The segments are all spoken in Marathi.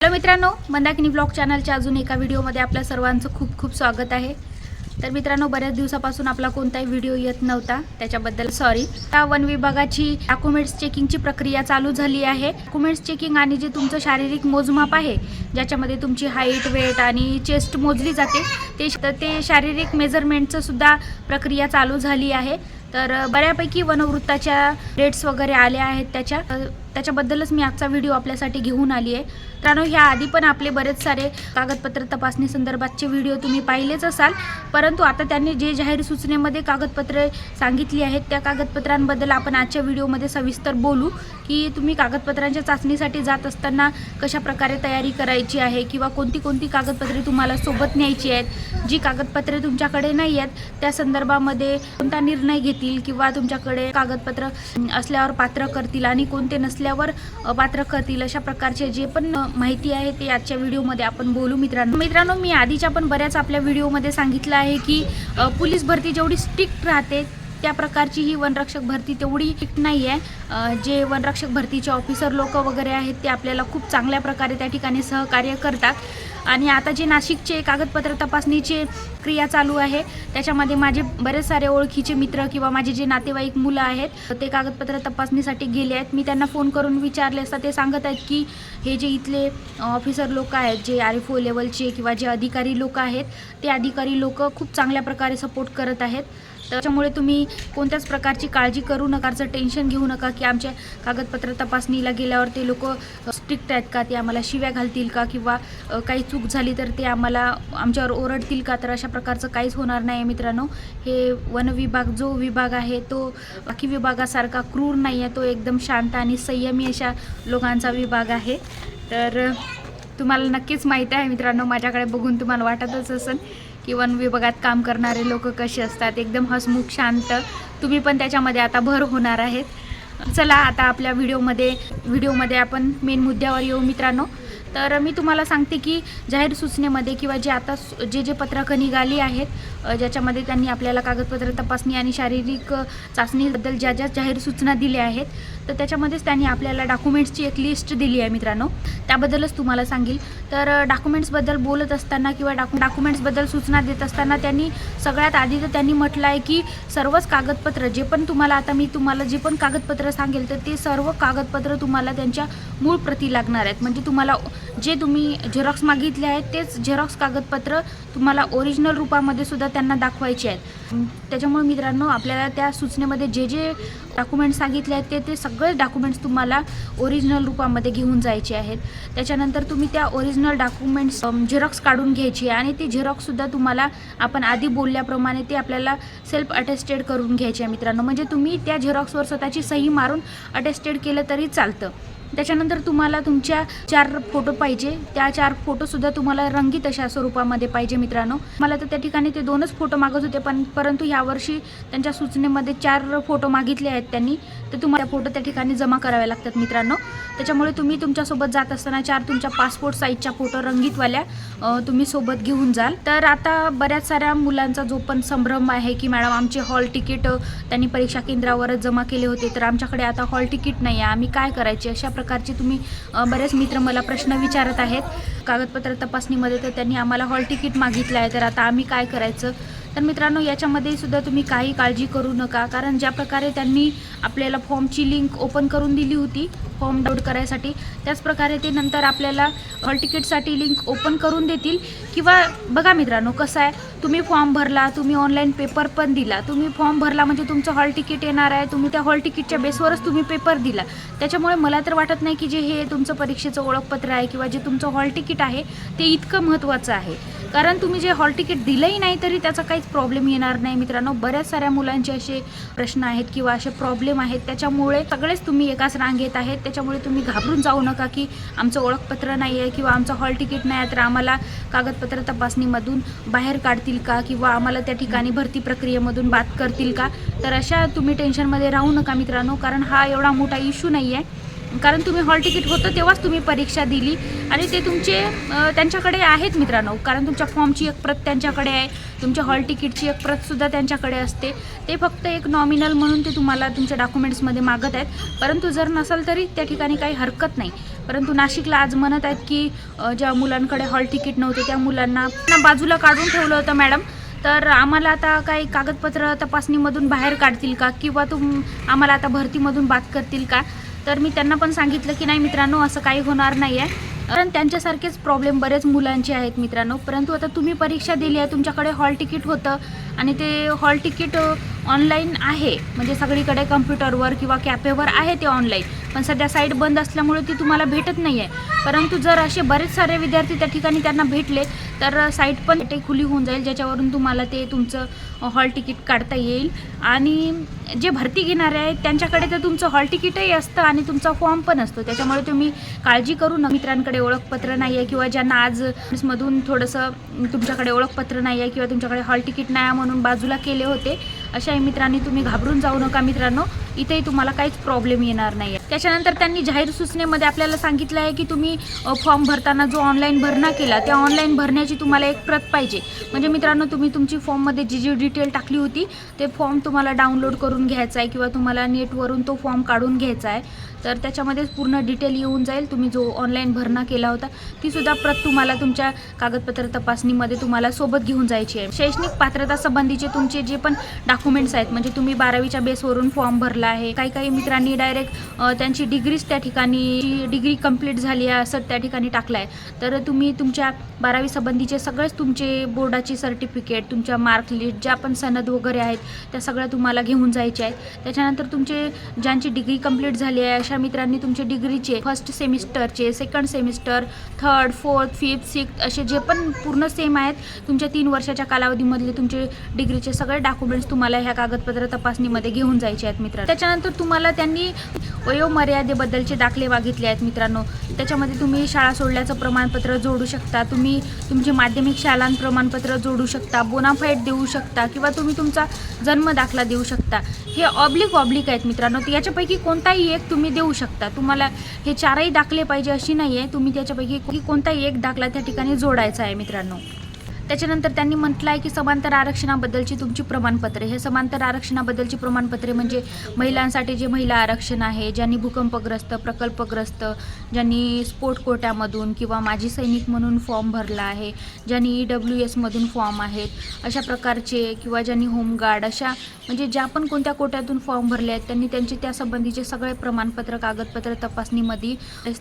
हॅलो मित्रांनो मंदाकिनी ब्लॉग चॅनलच्या अजून एका व्हिडिओमध्ये आपल्या सर्वांचं खूप खूप स्वागत आहे. तर मित्रांनो बऱ्याच दिवसापासून आपला कोणताही व्हिडिओ येत नव्हता त्याच्याबद्दल सॉरी त्या वन विभागाची डॉक्युमेंट्स चेकिंगची प्रक्रिया चालू झाली आहे. डॉक्युमेंट्स चेकिंग आणि जे तुमचं शारीरिक मोजमाप आहे ज्याच्यामध्ये तुमची हाईट वेट आणि चेस्ट मोजली जाते ते तर ते शारीरिक मेजरमेंटचं सुद्धा प्रक्रिया चालू झाली आहे. तर बऱ्यापैकी वनवृत्ताच्या डेट्स वगैरे आल्या आहेत त्याच्या. त्याच्याबद्दलच मी आजचा व्हिडिओ आपल्यासाठी घेऊन आली आहे. त्यानो ह्या आधी पण आपले बरेच सारे कागदपत्र तपासणी संदर्भातचे व्हिडिओ तुम्ही पाहिलेच असाल. परंतु आता त्यांनी जे जाहीर सूचनेमध्ये कागदपत्रे सांगितली आहेत त्या कागदपत्रांबद्दल आपण आजच्या व्हिडिओमध्ये सविस्तर बोलू की तुम्ही कागदपत्रांच्या चाचणीसाठी जात असताना कशा प्रकारे तयारी करायची आहे किंवा कोणती कोणती कागदपत्रे तुम्हाला सोबत न्यायची आहेत. जी कागदपत्रे तुमच्याकडे नाही आहेत त्या संदर्भामध्ये कोणता निर्णय घेतील किंवा तुमच्याकडे कागदपत्र असल्यावर पात्र करतील आणि कोणते नसल्यावर पात्र करतील अशा प्रकारचे जे पण माहिती आहे ते आजच्या व्हिडिओमध्ये आपण बोलू मित्रांनो. मित्रांनो मी आधीच्या पण बऱ्याच आपल्या व्हिडिओमध्ये सांगितलं आहे की पोलीस भरती जेवढी स्ट्रिक्ट राहते त्या प्रकारची ही वनरक्षक भरती तेवढी स्ट्रिक्ट नाही आहे जे वनरक्षक भरतीचे ऑफिसर लोक वगैरे आहेत ते आपल्याला खूप चांगल्या प्रकारे त्या ठिकाणी सहकार्य करतात. आणि आता जे नाशिकचे कागदपत्र तपासणीचे क्रिया चालू आहे त्याच्यामध्ये माझे बरेच सारे ओळखीचे मित्र किंवा माझे जे नातेवाईक मुलं आहेत ते कागदपत्र तपासणीसाठी गेले आहेत. मी त्यांना फोन करून विचारले असता ते सांगत आहेत की हे जे इथले ऑफिसर लोक आहेत जे आर एफ ओ लेवलचे किंवा जे अधिकारी लोक आहेत ते अधिकारी लोक खूप चांगल्या प्रकारे सपोर्ट करत आहेत. त्याच्यामुळे तुम्ही कोणत्याच प्रकारची काळजी करू नकाचं टेन्शन घेऊ नका की आमच्या कागदपत्र तपासणीला गेल्यावर ते लोक स्ट्रिक्ट आहेत का? ते आम्हाला शिव्या घालतील का? किंवा काही चूक झाली तर ते आम्हाला आमच्यावर ओरडतील का? तर अशा प्रकारचं काहीच होणार नाही आहे मित्रांनो. हे वन विभाग जो विभाग आहे तो बाकी विभागासारखा क्रूर नाही आहे तो एकदम शांत आणि संयमी अशा लोकांचा विभाग आहे. तर तुम्हाला नक्कीच माहीत आहे मित्रांनो माझ्याकडे बघून तुम्हाला वाटतच असेल. की वन विभागात काम करणारे लोक कसे असतात? एकदम हसमुख शांत. तुम्ही पण त्याच्यामध्ये आता भर होणार आहेत. चला आता आपल्या व्हिडिओमध्ये व्हिडिओमध्ये आपण मेन मुद्द्यावर येऊ मित्रांनो. तर मी तुम्हाला सांगते की जाहीर सूचनेमध्ये किंवा जे आता जे जे पत्रकं निघाली आहेत ज्याच्यामध्ये त्यांनी आपल्याला कागदपत्र तपासणी आणि शारीरिक चाचणीबद्दल ज्या ज्या जाहीर सूचना दिल्या आहेत तर त्याच्यामध्येच त्यांनी आपल्याला डॉक्युमेंट्सची एक लिस्ट दिली आहे मित्रांनो. त्याबद्दलच तुम्हाला सांगेल. तर डॉक्युमेंट्सबद्दल बोलत असताना किंवा डॉक्यु डॉक्युमेंट्सबद्दल सूचना देत असताना त्यांनी सगळ्यात आधी तर त्यांनी म्हटलं आहे की सर्वच कागदपत्र जे पण तुम्हाला आता मी तुम्हाला जे पण कागदपत्र सांगेल तर ते सर्व कागदपत्र तुम्हाला त्यांच्या मूळ प्रती लागणार आहेत. म्हणजे तुम्हाला जे तुम्ही झेरॉक्स मागितले आहेत तेच झेरॉक्स कागदपत्र तुम्हाला ओरिजिनल रूपामध्ये सुद्धा त्यांना दाखवायचे आहेत. त्याच्यामुळे मित्रांनो आपल्याला त्या सूचनेमध्ये जे जे डॉक्युमेंट्स सांगितले आहेत ते ते सगळे डॉक्युमेंट्स तुम्हाला ओरिजिनल रूपामध्ये घेऊन जायचे आहेत. त्याच्यानंतर तुम्ही त्या ओरिजिनल डॉक्युमेंट्स झेरॉक्स काढून घ्यायची आहे आणि ती झेरॉक्ससुद्धा तुम्हाला आपण आधी बोलल्याप्रमाणे ते आपल्याला सेल्फ अटेस्टेड करून घ्यायचे आहे मित्रांनो. म्हणजे तुम्ही त्या झेरॉक्सवर स्वतःची सही मारून अटेस्टेड केलं तरी चालतं. त्याच्यानंतर तुम्हाला तुमच्या चार फोटो पाहिजे. त्या चार फोटोसुद्धा तुम्हाला रंगीत अशा स्वरूपामध्ये पाहिजे मित्रांनो. मला तर त्या ठिकाणी ते दोनच फोटो मागत होते पण परंतु यावर्षी त्यांच्या सूचनेमध्ये चार फोटो मागितले आहेत त्यांनी. तर तुम्हाला फोटो त्या ठिकाणी जमा करावे लागतात मित्रांनो. त्याच्यामुळे तुम्ही तुमच्यासोबत जात असताना चार तुमच्या पासपोर्ट साईजच्या फोटो रंगीतवाल्या तुम्ही सोबत घेऊन जाल. तर आता बऱ्याच साऱ्या मुलांचा जो पण संभ्रम आहे की मॅडम आमचे हॉल तिकीट त्यांनी परीक्षा केंद्रावरच जमा केले होते तर आमच्याकडे आता हॉल तिकीट नाही आहे आम्ही काय करायचे? अशा प्रकारचे तुम्ही बरेच मित्र मला प्रश्न विचारत आहेत. कागदपत्र तपासणीमध्ये तर त्यांनी आम्हाला हॉल तिकीट मागितलं आहे. तर आता आम्ही काय करायचं? तर मित्रांनो याच्यामध्ये सुद्धा तुम्ही काही काळजी करू नका कारण ज्या प्रकारे त्यांनी आपल्याला फॉर्मची लिंक ओपन करून दिली होती फॉर्म डाऊनलोड करायसाठी त्याच प्रकारे ते नंतर आपल्याला हॉल तिकीटसाठी लिंक ओपन करून देतील. किंवा बघा मित्रांनो कसं आहे तुम्ही फॉर्म भरला तुम्ही ऑनलाईन पेपर पण दिला तुम्ही फॉर्म भरला म्हणजे तुमचं हॉल तिकीट येणार आहे तुम्ही त्या हॉल तिकीटच्या बेसवरच तुम्ही पेपर दिला. त्याच्यामुळे मला तर वाटत नाही की जे हे तुमचं परीक्षेचं ओळखपत्र आहे किंवा जे तुमचं हॉल तिकीट आहे ते इतकं महत्त्वाचं आहे. कारण तुम्ही जे हॉल तिकीट दिलंही नाही तरी त्याचा काहीच प्रॉब्लेम येणार नाही. मित्रांनो बऱ्याच साऱ्या मुलांचे असे प्रश्न आहेत किंवा असे प्रॉब्लेम आहेत. त्याच्यामुळे सगळेच तुम्ही एकाच रांगेत आहेत. त्याच्यामुळे तुम्ही घाबरून जाऊ नका की आमचं ओळखपत्र नाही आहे किंवा आमचं हॉल तिकीट नाही आहे तर आम्हाला कागदपत्र तपासणीमधून बाहेर काढतील का किंवा आम्हाला त्या ठिकाणी भरती प्रक्रियेमधून बाद करतील का? तर अशा तुम्ही टेन्शनमध्ये राहू नका मित्रांनो कारण हा एवढा मोठा इश्यू नाही आहे कारण तुम्ही हॉल तिकीट होतं तेव्हाच तुम्ही परीक्षा दिली. आणि ते तुमचे त्यांच्याकडे आहेत मित्रांनो. कारण तुमच्या फॉर्मची एक प्रत त्यांच्याकडे आहे. तुमच्या हॉल तिकीटची एक प्रतसुद्धा त्यांच्याकडे असते. ते फक्त एक नॉमिनल म्हणून ते तुम्हाला तुमच्या डॉक्युमेंट्समध्ये मागत आहेत. परंतु जर नसेल तरी त्या ठिकाणी काही हरकत नाही. परंतु नाशिकला आज म्हणत आहेत की ज्या मुलांकडे हॉल तिकीट नव्हते त्या मुलांना बाजूला काढून ठेवलं होतं मॅडम. तर आम्हाला आता काही कागदपत्र तपासणीमधून बाहेर काढतील का? किंवा तुम आम्हाला आता भरतीमधून बात करतील का? तर मी त्यांना पण सांगितलं की नाही मित्रांनो असं काही होणार नाही आहे कारण त्यांच्यासारखेच प्रॉब्लेम बरेच मुलांचे आहेत मित्रांनो. परंतु आता तुम्ही परीक्षा दिली आहे तुमच्याकडे हॉल तिकीट होतं आणि ते हॉल तिकीट ऑनलाईन आहे. म्हणजे सगळीकडे कम्प्युटरवर किंवा कॅफेवर आहे ते ऑनलाईन पण सध्या साईट बंद असल्यामुळे ती तुम्हाला भेटत नाही आहे परंतु जर असे बरेच सारे विद्यार्थी त्या ठिकाणी त्यांना भेटले तर साईट पण ते खुली होऊन जाईल ज्याच्यावरून तुम्हाला ते तुमचं हॉल तिकीट काढता येईल. आणि जे भरती घेणारे आहेत त्यांच्याकडे तर तुमचं हॉल तिकीटही असतं आणि तुमचा फॉर्म पण असतो. त्याच्यामुळे तुम्ही काळजी करू नका. मित्रांकडे ओळखपत्र नाही आहे किंवा ज्यांना आज मधून थोडंसं तुमच्याकडे ओळखपत्र नाही आहे किंवा तुमच्याकडे हॉल तिकीट नाही आहे म्हणून बाजूला केले होते अशाही मित्रांनी तुम्ही घाबरून जाऊ नका मित्रांनो. इथेही तुम्हाला काहीच प्रॉब्लेम येणार नाही आहे त्याच्यानंतर त्यांनी जाहीर सूचनेमध्ये आपल्याला सांगितलं आहे की तुम्ही फॉर्म भरताना जो ऑनलाईन भरणा केला त्या ऑनलाईन भरण्याची तुम्हाला एक प्रत पाहिजे. म्हणजे मित्रांनो तुम्ही तुमची फॉर्ममध्ये जी जी डिटेल टाकली होती ते फॉर्म तुम्हाला डाउनलोड करून घ्यायचा आहे किंवा तुम्हाला नेटवरून तो फॉर्म काढून घ्यायचा आहे. तर त्याच्यामध्येच पूर्ण डिटेल येऊन जाईल. तुम्ही जो ऑनलाईन भरणा केला होता तीसुद्धा प्रत तुम्हाला तुमच्या कागदपत्र तपासणीमध्ये तुम्हाला सोबत घेऊन जायची आहे. शैक्षणिक पात्रता संबंधीचे तुमचे जे पण डॉक्युमेंट्स आहेत म्हणजे तुम्ही बारावीच्या बेसवरून फॉर्म भरला आहे. काही काही मित्रांनी डायरेक्ट त्यांची डिग्रीच त्या ठिकाणी डिग्री कंप्लीट झाली आहे असं त्या ठिकाणी टाकलं आहे तर तुम्ही तुमच्या बारावी संबंधीचे सगळेच तुमचे बोर्डाची सर्टिफिकेट तुमच्या मार्क लिस्ट ज्या पण सनद वगैरे आहेत त्या सगळ्या तुम्हाला घेऊन जायच्या आहेत. त्याच्यानंतर तुमचे ज्यांची डिग्री कंप्लीट झाली आहे अशा मित्रांनी तुमचे डिग्रीचे first सेमिस्टरचे second semester third fourth fifth sixth असे जे पण पूर्ण सेम आहेत तुमच्या तीन वर्षाच्या कालावधीमधले तुमचे डिग्रीचे सगळे डॉक्युमेंट्स तुम्हाला ह्या कागदपत्र तपासणीमध्ये घेऊन जायचे आहेत मित्र त्याच्यानंतर तुम्हाला त्यांनी वयोमर्यादेबद्दलचे दाखले मागितले आहेत मित्रांनो. त्याच्यामध्ये तुम्ही शाळा सोडल्याचं प्रमाणपत्र जोडू शकता तुम्ही तुमचे माध्यमिक शाळां प्रमाणपत्र जोडू शकता बोनाफाईट देऊ शकता किंवा तुम्ही तुमचा जन्म दाखला देऊ शकता. हे ऑब्लिक ऑब्लिक आहेत मित्रांनो. तर याच्यापैकी कोणताही एक तुम्ही देऊ शकता. तुम्हाला हे चारही दाखले पाहिजे अशी नाही आहे तुम्ही त्याच्यापैकी कोणताही एक दाखला त्या ठिकाणी जोडायचा आहे मित्रांनो. त्याच्यानंतर त्यांनी म्हटलं आहे की समांतर आरक्षणाबद्दलची तुमची प्रमाणपत्रे. हे समांतर आरक्षणाबद्दलची प्रमाणपत्रे म्हणजे महिलांसाठी जे महिला आरक्षण आहे ज्यांनी भूकंपग्रस्त प्रकल्पग्रस्त ज्यांनी स्पोर्ट कोट्यामधून किंवा माजी सैनिक म्हणून फॉर्म भरला आहे ज्यांनी ई डब्ल्यू एसमधून फॉर्म आहेत अशा प्रकारचे किंवा ज्यांनी होमगार्ड अशा म्हणजे ज्या पण कोणत्या कोट्यातून फॉर्म भरले आहेत त्यांनी त्यांचे त्या संबंधीचे सगळे प्रमाणपत्र कागदपत्र तपासणीमध्ये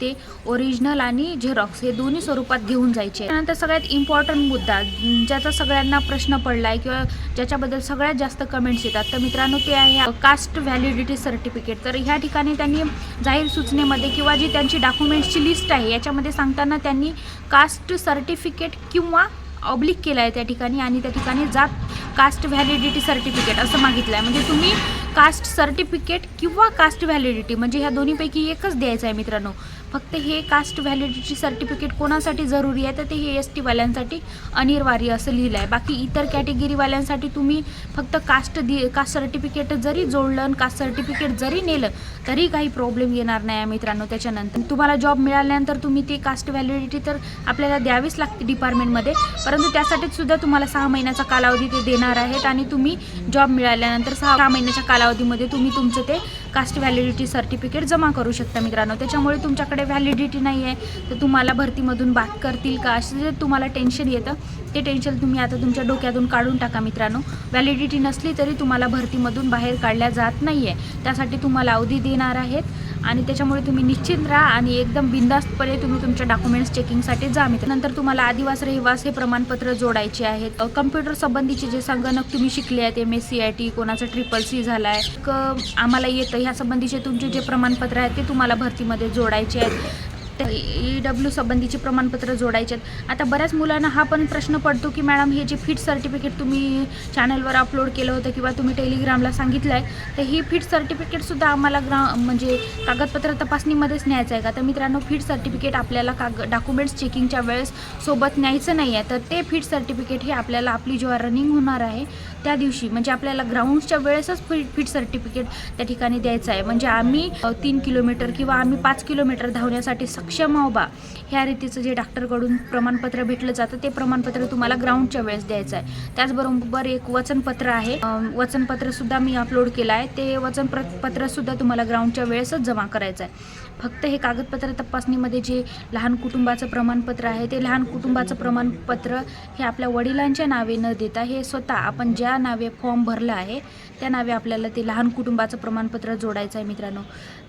ते ओरिजिनल आणि झेरॉक्स हे दोन्ही स्वरूपात घेऊन जायचे. त्यानंतर सगळ्यात इम्पॉर्टंट मुद्दा ज्याचा सगळ्यांना प्रश्न पडला आहे किंवा ज्याच्याबद्दल सगळ्यात जास्त कमेंट्स येतात तर मित्रांनो ते आहे कास्ट व्हॅलिडिटी सर्टिफिकेट तर ह्या ठिकाणी त्यांनी जाहीर सूचनेमध्ये किंवा जी त्यांची डॉक्युमेंट्सची लिस्ट आहे याच्यामध्ये सांगताना त्यांनी कास्ट सर्टिफिकेट किंवा ऑब्लिक केलं आहे त्या ठिकाणी आणि त्या ठिकाणी जात कास्ट व्हॅलिडिटी सर्टिफिकेट असं मागितलं आहे म्हणजे तुम्ही कास्ट सर्टिफिकेट किंवा कास्ट व्हॅलिडिटी म्हणजे ह्या दोन्हीपैकी एकच द्यायचं आहे मित्रांनो. फक्त हे कास्ट व्हॅलिडिटी सर्टिफिकेट कोणासाठी जरुरी आहे तर ते हे एस टीवाल्यांसाठी अनिवार्य असं लिहिलं आहे बाकी इतर कॅटेगरीवाल्यांसाठी तुम्ही फक्त कास्ट दि कास्ट सर्टिफिकेट जरी जोडलं आणि कास्ट सर्टिफिकेट जरी नेलं तरी काही प्रॉब्लेम येणार नाही आहे मित्रांनो त्याच्यानंतर. तुम्हाला जॉब मिळाल्यानंतर तुम्ही ते कास्ट व्हॅलिडिटी तर आपल्याला द्यावीच लागते डिपार्टमेंटमध्ये परंतु त्यासाठीच सुद्धा तुम्हाला सहा महिन्याचा कालावधी ते देणार आहेत आणि तुम्ही जॉब मिळाल्यानंतर सहा महिन्याच्या काला कालावधीमध्ये तुम्ही तुमचं ते कास्ट व्हॅलिडिटी सर्टिफिकेट जमा करू शकता मित्रांनो. त्याच्यामुळे तुमच्याकडे व्हॅलिडिटी नाही आहे तर तुम्हाला भरतीमधून बात करतील का? असं जे तुम्हाला टेन्शन येतं ते टेन्शन तुम्ही आता तुमच्या डोक्यातून काढून टाका मित्रांनो. व्हॅलिडिटी नसली तरी तुम्हाला भरतीमधून बाहेर काढल्या जात नाही आहे त्यासाठी तुम्हाला अवधी देणार आहेत आणि त्याच्यामुळे तुम्ही निश्चित राहा आणि एकदम बिंदास्तपणे तुम्ही तुमच्या डॉक्युमेंट्स चेकिंगसाठी जा मित्र. नंतर तुम्हाला आदिवास रहिवास हे प्रमाणपत्र जोडायचे आहेत. कम्प्युटर संबंधीचे जे संगणक तुम्ही शिकले आहेत M S C I T कोणाचं ट्रिपल सी झाला आहे आम्हाला येतं ह्या संबंधीचे तुमचे जे प्रमाणपत्र आहेत ते तुम्हाला भरतीमध्ये जोडायचे आहेत. ई डब्ल्यू संबंधीचे प्रमाणपत्र जोडायचे आहेत. आता बऱ्याच मुलांना हा पण प्रश्न पडतो की मॅडम हे जे फिट सर्टिफिकेट तुम्ही चॅनलवर अपलोड केलं होतं किंवा तुम्ही टेलिग्रामला सांगितलं आहे तर ही फिट सर्टिफिकेटसुद्धा आम्हाला ग्रा म्हणजे कागदपत्र तपासणीमध्येच न्यायचं आहे का? तर मित्रांनो फिट सर्टिफिकेट आपल्याला काग डॉक्युमेंट्स चेकिंगच्या वेळेस सोबत न्यायचं नाही आहे तर ते फिट सर्टिफिकेट हे आपल्याला आपली जेव्हा रनिंग होणार आहे. त्या दिवशी म्हणजे आपल्याला ग्राउंडच्या वेळेसच फिट फिट सर्टिफिकेट त्या ठिकाणी द्यायचं आहे. म्हणजे आम्ही तीन किलोमीटर किंवा आम्ही पाच किलोमीटर धावण्यासाठी सक्षम आहो बा ह्या रीतीचं जे डॉक्टरकडून प्रमाणपत्र भेटलं जातं ते प्रमाणपत्र तुम्हाला ग्राउंडच्या वेळेस द्यायचं आहे. त्याचबरोबर एक वचनपत्र आहे. वचनपत्रसुद्धा मी अपलोड केलं आहे. ते वचनपत्रसुद्धा पत्रसुद्धा तुम्हाला ग्राउंडच्या वेळेसच जमा करायचं आहे. फक्त हे कागदपत्र तपासणीमध्ये जे लहान कुटुंबाचं प्रमाणपत्र आहे ते लहान कुटुंबाचं प्रमाणपत्र हे आपल्या वडिलांच्या नावे न देता हे स्वतः आपण ज्या ज्या नावे फॉर्म भरला आहे. त्या नावे आपल्याला ते लहान कुटुंबाचं प्रमाणपत्र जोडायचं आहे मित्रांनो.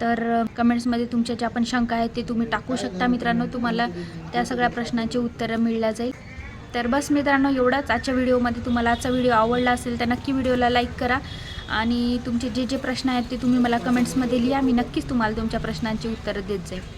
तर कमेंट्समध्ये तुमच्या ज्या पण शंका आहेत ते तुम्ही टाकू शकता मित्रांनो. तुम्हाला त्या सगळ्या प्रश्नांची उत्तरं मिळल्या जाईल. तर बस मित्रांनो एवढाच आजच्या व्हिडिओमध्ये तुम्हाला आजचा व्हिडिओ आवडला असेल तर नक्की व्हिडिओला लाईक करा. आणि तुमचे जे जे प्रश्न आहेत ते तुम्ही मला कमेंट्समध्ये लिहा. मी नक्कीच तुम्हाला तुमच्या प्रश्नांची उत्तरं देत जाईल.